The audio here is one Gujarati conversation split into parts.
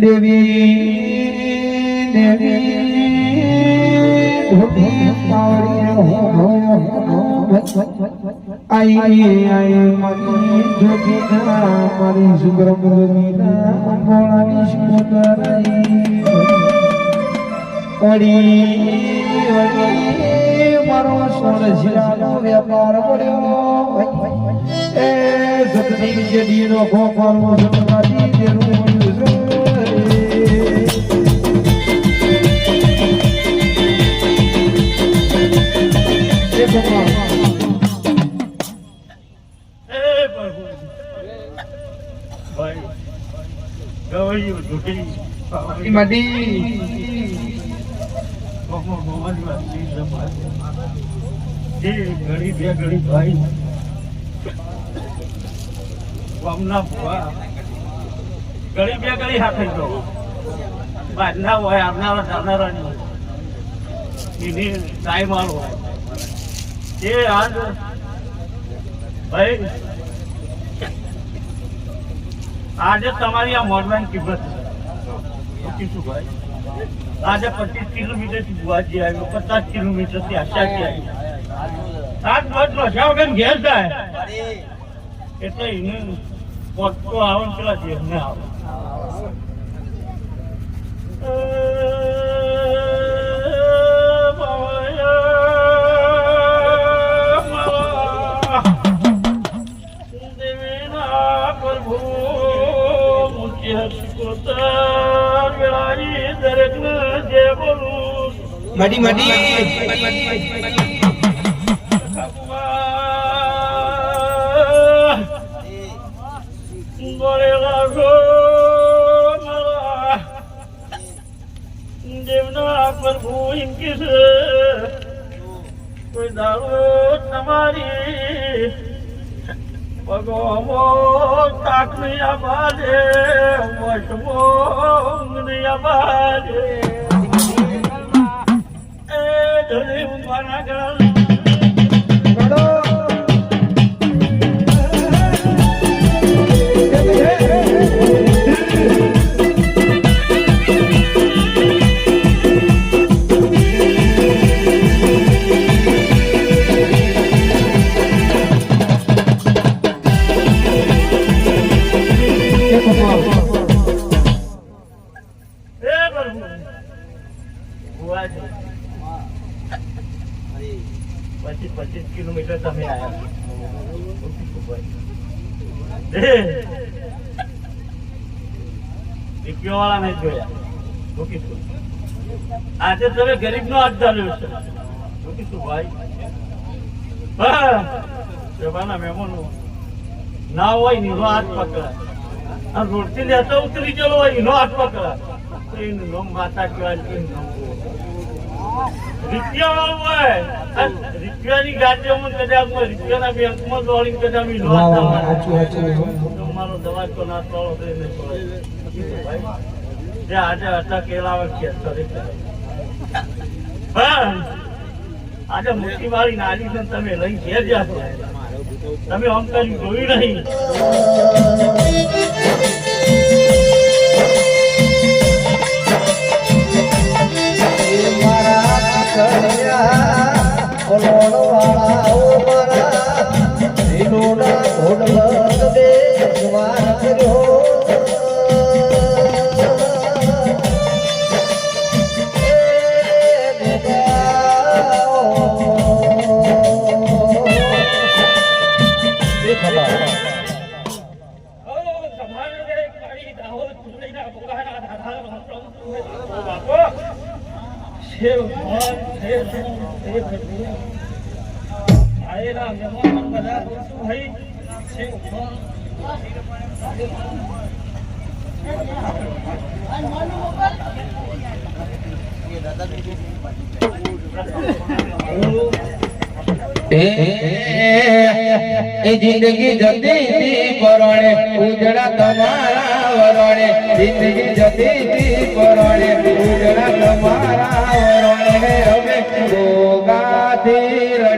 દેવી દેવી આઈ આઈ મારી જોગી મારી સુગ્રમની ના મંગોળાની સુંદરાઈ ઓડી ઓડી મારો સોળ વેપાર પડ્યો એ સતની જેડીનો મળ્યું છે વાસી જમાત. એ ઘડી બે ઘડી ભાઈ. વામના ભુવા. ઘડી બે ઘડી હાથે તો બાજના હોય, આવનારા જાનારા એની ટાઈમ આલો એ આજ ભાઈ, આજે તમારી આ મોડવાની કિંમત શું ભાઈ આજે પચીસ કિલોમીટરથી બુઆજી આવ્યો પચાસ કિલોમીટરથી આશાજી આવ્યો. સાત વર્ષ રસ્યા વગર ઘેર જાય. એટલે એને પોટકો આવે ને પેલા જેમને આવે. મડી મારા દેવના પ્રભુ એમ કે છે. કોઈ દાડો તમારી પગોમો કાકની આબાજે વશમો ઊંઘની આબાજે એ ધણી ઊંઘવાના ગળા. માડો એ ભગવાન એ પ્રભુ ભુવાજી પચીસ પચીસ કિલોમીટર તમે આવ્યા હાથ ચાલ્યો છે. મૂકીશું ભાઈ. ના હોય ને હાથ પકડાય. આ રોડથી લેતો, ઉતરી ગયેલો હોય, એનો હાથ પકડા માતા કહેવાય, એનું રૂપિયા હોય. રૂપિયાની કદાચ રૂપિયાના બેંકમાં કદાચ એનો વાહ હાથ વાહ ના સાચું સાચું તો મારો દવા તો ના જે આજે અટકેલા આવે છે પણ આજે મોટી વાળી નાની છે તમે લઈ ઘેર જાશો તમે આમ કરી જોયું નહીં. એ જિંદગી જતી હતી ઉજળા તમારા વરણે જિંદગી જતી પરણે ઉજળા તમારા વરણે রাধে রাধে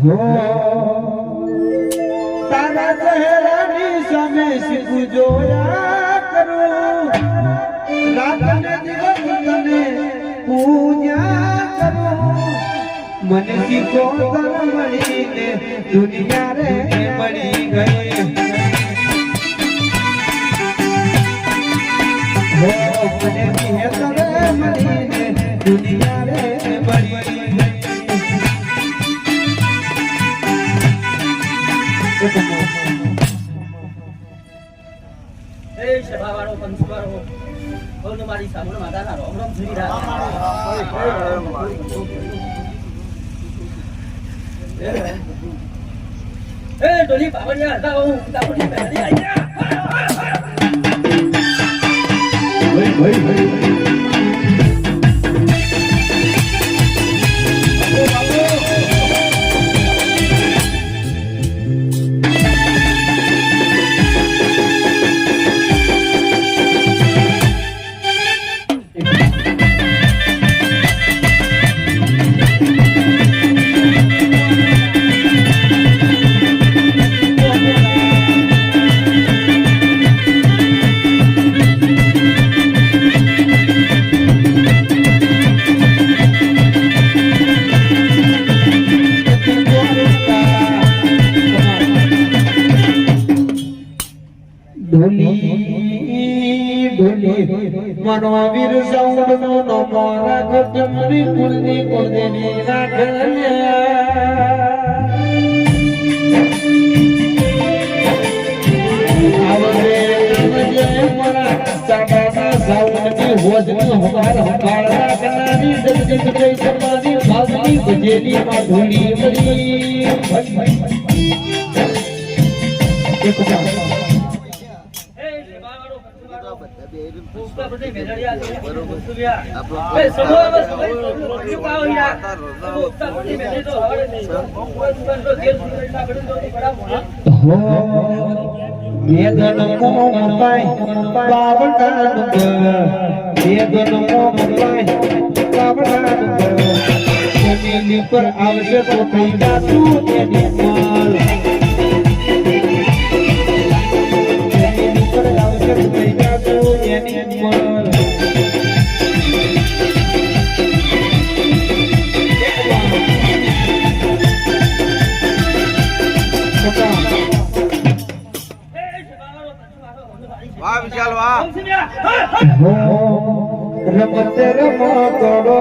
હો તારા ચહેરાની સામે શીખું જોયા કરું તને પૂજા મને શીખો મળીને દુનિયા રે મળી ગઈ મને એ સભાવાળો, પંચવાળો. બોલ મારી સામે માતાના રોમ રોમ સુરી એ ડોલી બાબરિયા હતા, હું કાપડી પહેરી આયા ઢોલી ભૂલી મનોવીર સાઉન્ડ નો નમો રાખ જમરી કુળની કુળદેવી રાખ એક સુધી કાપડી તો બડા મોણા વેદન વેદન જમીન પર આવશે તો થઈ એની રમત રમો કરો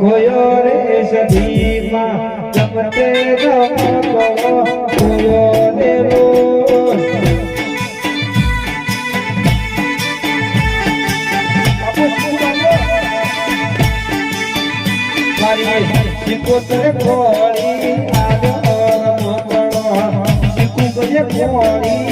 ખોયો રે સદીમાં રમતે રમો કરો ખોયો રે શીખોતર ખોળી આલો રમો કરો શીખું ખોળી